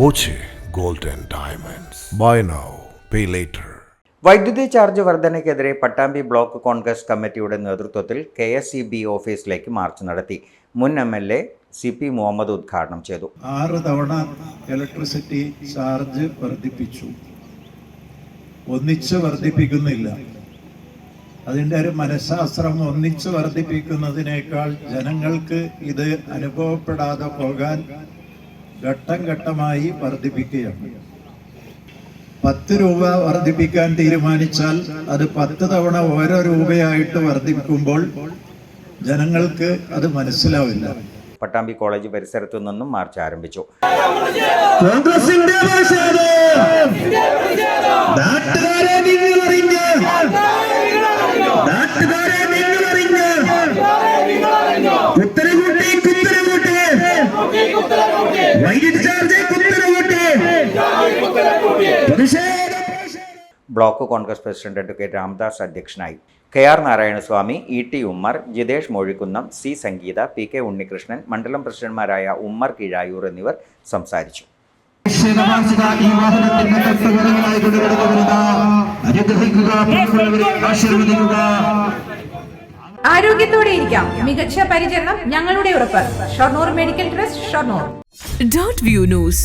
Boche gold and Diamonds. Buy now, pay later. വൈദ്യുതി charge വർധനയ്ക്കെതിരെ Pattambi block Congress കമ്മിറ്റിയുടെ നേതൃത്വത്തിൽ കെ എസ് ഇ ബി ഓഫീസിലേക്ക് മാർച്ച് നടത്തി മുൻ M L A C P Muhammad ഉദ്ഘാടനം ചെയ്തു ആറ് തവണ ഇലക്ട്രിസിറ്റി ചാർജ് വർദ്ധിപ്പിച്ചു ഒന്നിച്ച് വർദ്ധിപ്പിക്കുന്നില്ല അതിന്റെ ഒരു മനഃശാസ്ത്രം ഒന്നിച്ച് വർദ്ധിപ്പിക്കുന്നതിനേക്കാൾ ജനങ്ങൾക്ക് ഇത് അനുഭവപ്പെടാതെ പോകാൻ ഘട്ടം ഘട്ടമായി വർദ്ധിപ്പിക്കുകയാണ്. പത്ത് രൂപ വർദ്ധിപ്പിക്കാൻ തീരുമാനിച്ചാൽ അത് പത്ത് തവണ ഓരോ രൂപയായിട്ട് വർദ്ധിപ്പിക്കുമ്പോൾ ജനങ്ങൾക്ക് അത് മനസ്സിലാവില്ല. പട്ടാമ്പി കോളേജ് പരിസരത്തു നിന്നും മാർച്ച് ആരംഭിച്ചു. കോൺഗ്രസിന്റെ block congress president advocate Ramdas അധ്യക്ഷനായി. K R Narayanaswamy E T Ummer Jitesh Mozhikkunnam C Sangeetha P K Unnikrishnan മണ്ഡലം പ്രസിഡന്റുമാരായ ഉമ്മർ കീഴായൂർ എന്നിവർ സംസാരിച്ചു. ആരോഗ്യത്തോടെ ഇരിക്കാം. മികച്ച പരിചരണം ഞങ്ങളുടെ ഉറപ്പ്. Shoranur medical trust Shoranur. Dot view news.